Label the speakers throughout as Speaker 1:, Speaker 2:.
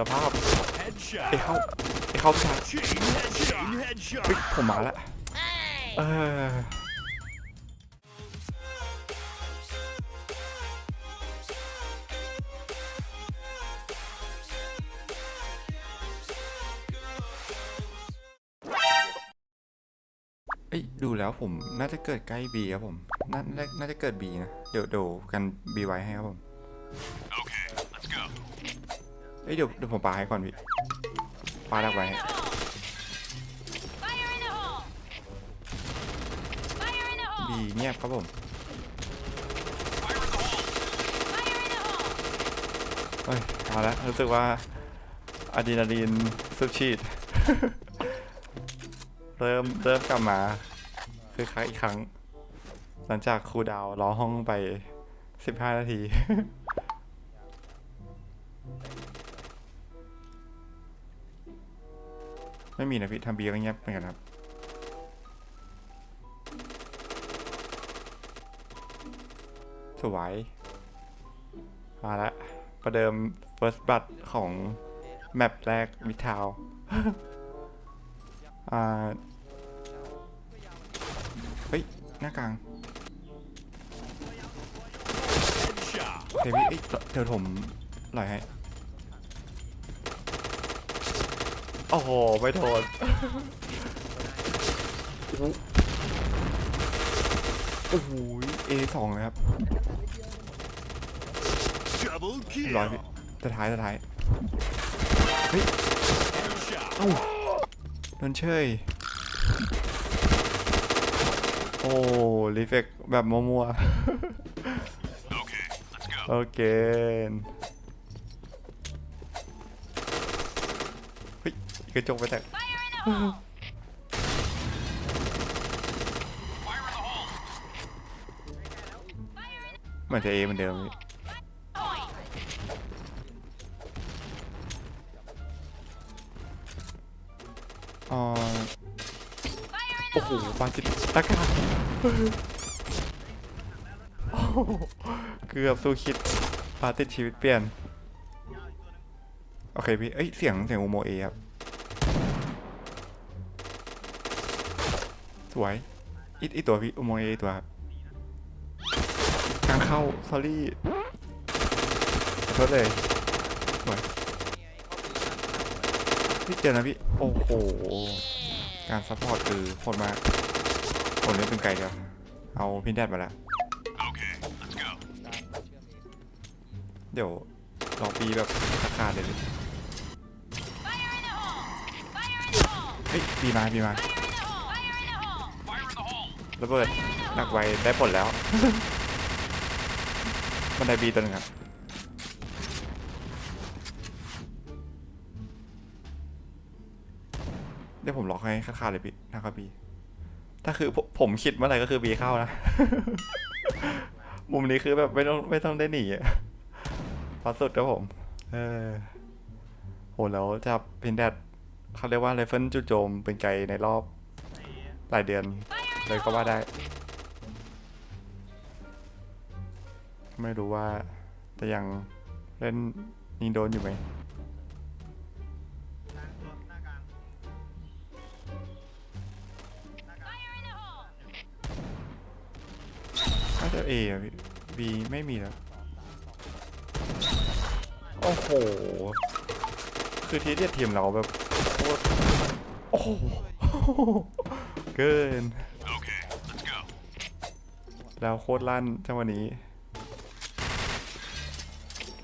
Speaker 1: สภาพ
Speaker 2: Headshot.
Speaker 1: ไอ้เข้าไอ้เข้าชาร์จ
Speaker 2: Chain headshot. Chain headshot.
Speaker 1: เฮ้ยผมมาแล้วเออเอ้ยดูแล้วผมน่าจะเกิดใกล้บีครับผมน่าน่าน่าจะเกิดบีนะ เดี๋ยวเดี๋ยวกันบีไว้ให้ครับผม
Speaker 2: Okay, let's go.
Speaker 1: เอ้ยเดี๋ยวเดี๋ยวผมปาให้ก่อนพี่ปาดักไว้บีเงียบครับผมเฮ้ยเอาละรู้สึกว่าอะดรีนาลีนสุดฉีดเริ่มเริ่มกลับมาคือครั้งอีกครั้ง หลังจากครูดาวรอห้องไป 15 นาที ไม่มีนะพี่ทำบีก็เงียบเหมือนกันครับสวยมาละประเดิม first blood ของ แมปแรกมิทาวอ่า เฮ้ย หน้ากลางเดี๋ยวพี่เอ้ยเดี๋ยวผมหล่อยให้ โอ้โห ไม่โทษโอ้โหเอสองเลยครับ
Speaker 2: Double
Speaker 1: ร้อย
Speaker 2: kill.
Speaker 1: พี่สุดท้ายสุดท้าย เฮ้ย
Speaker 2: Headshot.
Speaker 1: เอ้าโดนเชยโอ้รีเฟกแบบมัว
Speaker 2: Okay, let's go.
Speaker 1: ๆโอเคเฮ้ย กระจกไปแตกเหมือนจะเอเหมือนเดิมพี่อ๋อโอ้โหปาจิตตะกาโอ้โหเกือบสู้คิดปาติดชีวิตเปลี่ยน โอเคพี่ เอ้ย เสียงเสียงอุโมเอครับ สวยอีอีตัวพี่อุโมงค์เออีตัวครับกลางเข้า s อรี่ขอโทษเลยสวยพี่เจอนะพี่ โอ้โห การซัพพอร์ตคือโหดมากคนนี้เป็นไกลเดียว เอาพินแดดมาแล้ว
Speaker 2: Okay, let's go.
Speaker 1: เดี๋ยวลองปีแบบราคาเลยดิ
Speaker 3: Fire in the hole! Fire in the hole!
Speaker 1: เฮ้ยปีมาปีมา ระเบิดหนักไวได้ผลแล้ว บันไดบีตัวหนึงครับเดี๋ยวผมล็อกให้ค่าๆเลยพี่นะครับบีถ้าคือผมผมคิดเมื่อไหร่ก็คือบีเข้านะ มุมนี้คือแบบไม่ต้องไม่ต้องได้หนีอะพอสุดครับผม เออโหแล้วจับพินแดดเขาเรียกว่าไรเฟิลจู่โจมเป็นไกลในรอบหลายเดือน เลยก็ว่าได้ ไม่รู้ว่าจะยังเล่นยิงโดนอยู่ไหมน่าจะเออะบีไม่มีแล้ว โอ้โห คือทีเดียดทีมเราแบบโคตรโอ้โห เกิน แล้วโคตรลั่นจังหวะนี้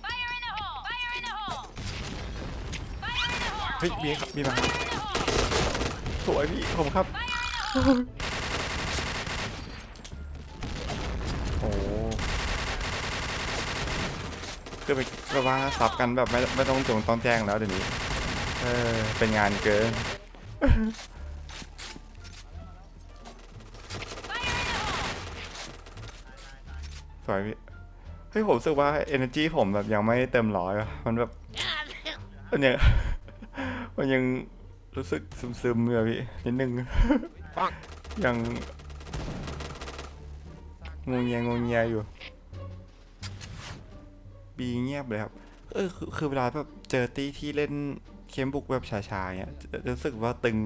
Speaker 3: Fire in the hole! Fire in the hole! Fire in the hole!
Speaker 1: เฮ้ยบีครับบีมาครับสวยพี่ผมครับ โอ้คือไปแบบว่าซับกันแบบไม่ไม่ต้องจงต้องแจ้งแล้วเดี๋ยวนี้ เออ เป็นงานเกิน สวยพี่เฮ้ยผมรู้สึกว่า energy ผมแบบยังไม่เต็มร้อยอะมันแบบมันยังมันยังรู้สึกซึมๆอยู่อะพี่นิดนึง ยังงงเงียงงเงียอยู่ บีเงียบเลยครับ เออคือคือเวลาแบบเจอตี้ที่เล่นเข้มบุกแบบช้าๆเนี่ยจะจะรู้สึกว่าตึง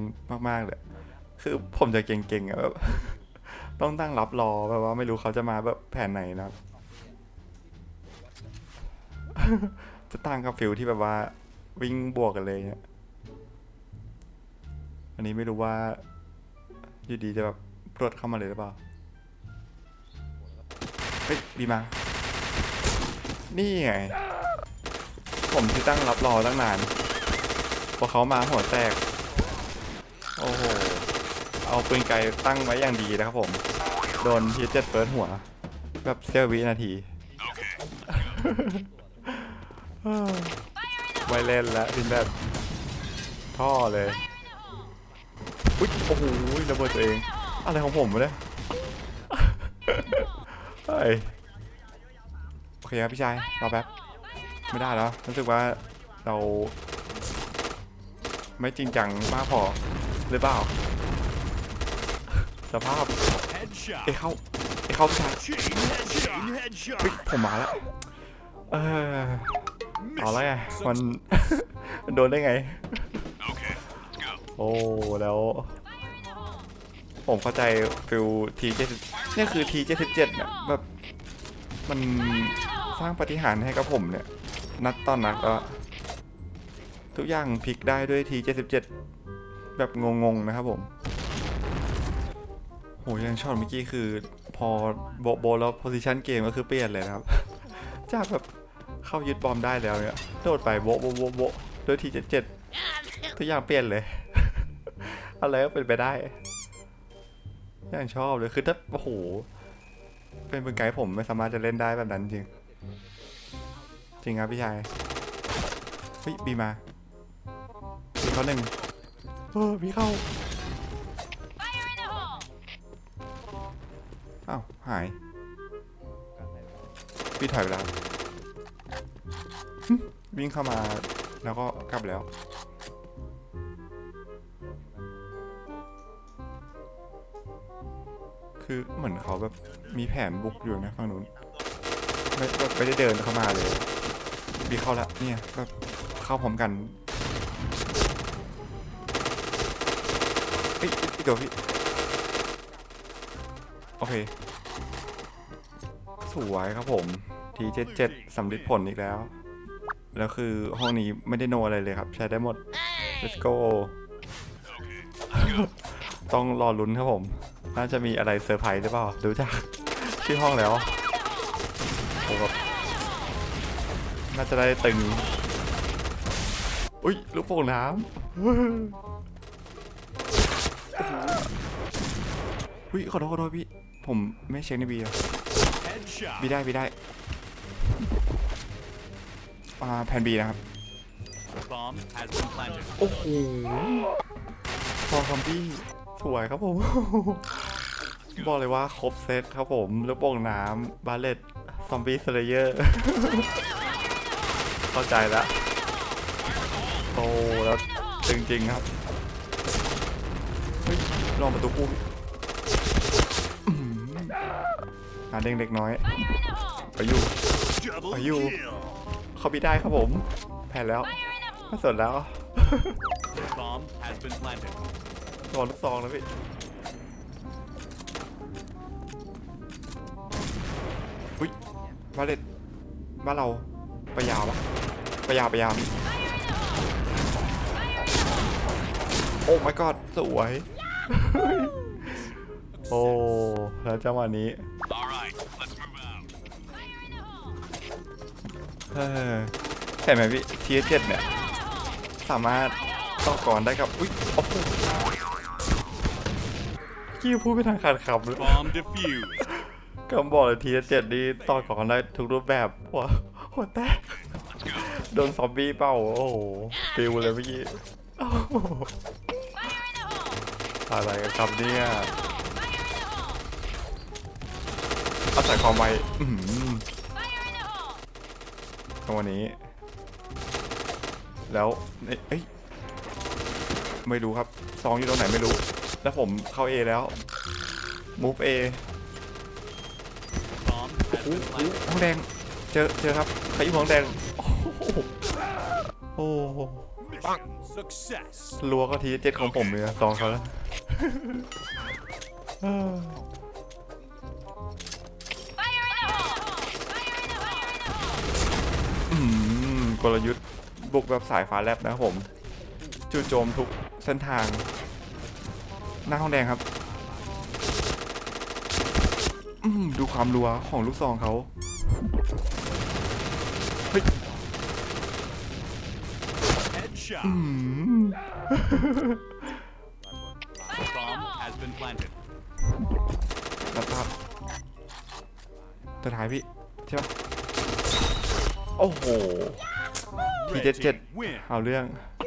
Speaker 1: มากๆเลย คือผมจะเก่งๆอะแบบ ต้องตั้งรับรอแบบว่าไม่รู้เขาจะมาแบบแผนไหนนะครับ จะตั้งกับฟิลที่แบบว่า วิ่งบวกกันเลยเนี่ยอันนี้ไม่รู้ว่าอยู่ดีจะแบบรวดเข้ามาเลยหรือเปล่า เฮ้ยบีมา นี่ไง ผมที่ตั้งรับรอตั้งนาน พอเขามาหัวแตก โอ้โห เอาปืนไกลตั้งไว้อย่างดีนะครับผม โดนทีเจ็ดเปิดหัว แบบเสี้ยววินาทีไม่เล่นแล้วดินแบบท่อเลยอุ๊ยโอ้โหระเบิดตัวเอง อะไรของผมวะเนี่ยเฮ้ยโอเคครับพี่ชายรอแป๊บไม่ได้แล้วรู้สึกว่าเรา ไม่จริงจังมากพอหรือเปล่า สภาพ
Speaker 2: Headshot.
Speaker 1: เอ้ยเข้าเอ้ยเข้าพี่ชาย
Speaker 2: Chain headshot.
Speaker 1: เฮ้ยผมมาแล้วเออเอาแล้วไงมันมันโดนได้ไง
Speaker 2: Okay, let's go.
Speaker 1: โอ้ แล้ว ผมเข้าใจฟิลทีเจ็ดเนี่ยคือทีเจ็ดสิบเจ็ดเนี่ยแบบมันสร้างปาฏิหารย์ให้กับผมเนี่ย นัดตอนนัดก็ ทุกอย่างพลิกได้ด้วยทีเจ็ดสิบเจ็ดแบบงงๆนะครับผม โหยังช็อตเมื่อกี้คือ พอโบโบแล้วโพซิชันเกมก็คือเปลี่ยนเลยนะครับ จากแบบเข้ายึดบอมได้แล้วเนี่ยโดดไปโบโบโบโบะด้วยทีเจ็ดเจ็ดทุกอย่างเปลี่ยนเลย อะไรก็เป็นไปได้อย่างชอบเลยคือถ้าโอ้โหเป็นปืนไกด์ผมไม่สามารถจะเล่นได้แบบนั้นจริง จริงครับพี่ชายเฮ้ยบีมาบีเขาหนึ่งเออบีเข้า หายพี่ถอยไปแล้วหึวิ่งเข้ามาแล้วก็กลับแล้วคือเหมือนเขาแบบมีแผนบุกอยู่นะฝั่งนู้นไม่แบบไม่ได้เดินเข้ามาเลยบีเข้าละเนี่ยแบบเข้าพร้อมกันเฮ้ยพี่ตัวพี่โอเค สวยครับผมทีเจ็ดเจ็ดสำลิดผลอีกแล้ว แล้วคือห้องนี้ไม่ได้โนอะไรเลยครับ ใช้ได้หมด let's go ต้องรอลุ้นครับผม น่าจะมีอะไรเซอร์ไพรส์หรือเปล่าดูจากชื่อห้องแล้วผมแบบน่าจะได้ตึง อุ้ยลูกโป่งน้ำอุ้ยขอโทษขอโทษพี่ ผมไม่เช็คในบีอะ
Speaker 2: Headshot.
Speaker 1: บีได้บีได้อ่าแผ่นบีนะครับ
Speaker 2: Bomb has been planted.
Speaker 1: โอ้โหพอคอมบี้สวยครับผม บอกเลยว่าครบเซตครับผมลูกโป่งน้ำบาเลตซอมบี้สเลเยอร์ เข้าใจแล้วโตแล้วจริงๆครับเฮ้ยลองประตูคู่ หาเด้งเล็กน้อยไปอยู่
Speaker 2: Double
Speaker 1: Are you-
Speaker 2: kill.
Speaker 1: เขาบีได้ครับผม แพ้แล้วไม่สนแล้ว
Speaker 2: Bomb has been planted.
Speaker 1: รอลูกซองแล้วพี่อุ้ยมาเล็ดบ้านเราไปยาวปะไปยาวไปยาวพี่โอ้ my god สวย โอ้ แล้วจังหวะนี้ เออเห็นไหมพี่ทีเจ็ดเนี่ย สามารถต่อกรได้กับ อุ้ยโอ้โหกี้พูดไม่ทันขาดคำเลย
Speaker 2: Bomb defused.
Speaker 1: ก็บอกเลยทีเจ็ดนี่ต่อกรได้ทุกรูปแบบหัวหัวแตก
Speaker 2: Let's go.
Speaker 1: โดนซอมบี้เป้าโอ้โหฟิวเลยเมื่อกี้โอ้โห
Speaker 3: Fire in the hole!
Speaker 1: อะไรกันครับเนี่ย
Speaker 3: Fire in the hole!
Speaker 1: เอาใส่ความไวอื้อหือ ตรงวันนี้ แล้วเอ้ยไม่รู้ครับซองอยู่ตรงไหนไม่รู้ แล้วผมเข้า A แล้ว move A
Speaker 2: Bomb has
Speaker 1: อู้
Speaker 2: been
Speaker 1: อู้
Speaker 2: planted.
Speaker 1: ห้องแดง เจอเจอครับใครอยู่ห้องแดง โอ้โหโอ้โห
Speaker 2: Mission success.
Speaker 1: รัวก็ทีเจ็ดของผมเลยนะซองเขาแล้ว กลยุทธ์ บุกแบบสายฟ้าแลบนะครับผมจู่โจมทุกเส้นทาง หน้าห้องแดงครับดูความรัวของลูกซองเขาเฮ้ย
Speaker 2: Headshot.
Speaker 1: อืม
Speaker 2: Bomb has been planted.
Speaker 1: รับทราบตัวท้ายพี่ ใช่ปะโอ้โห
Speaker 2: Red
Speaker 1: T77
Speaker 2: team win.
Speaker 1: เอาเรื่อง
Speaker 3: Fire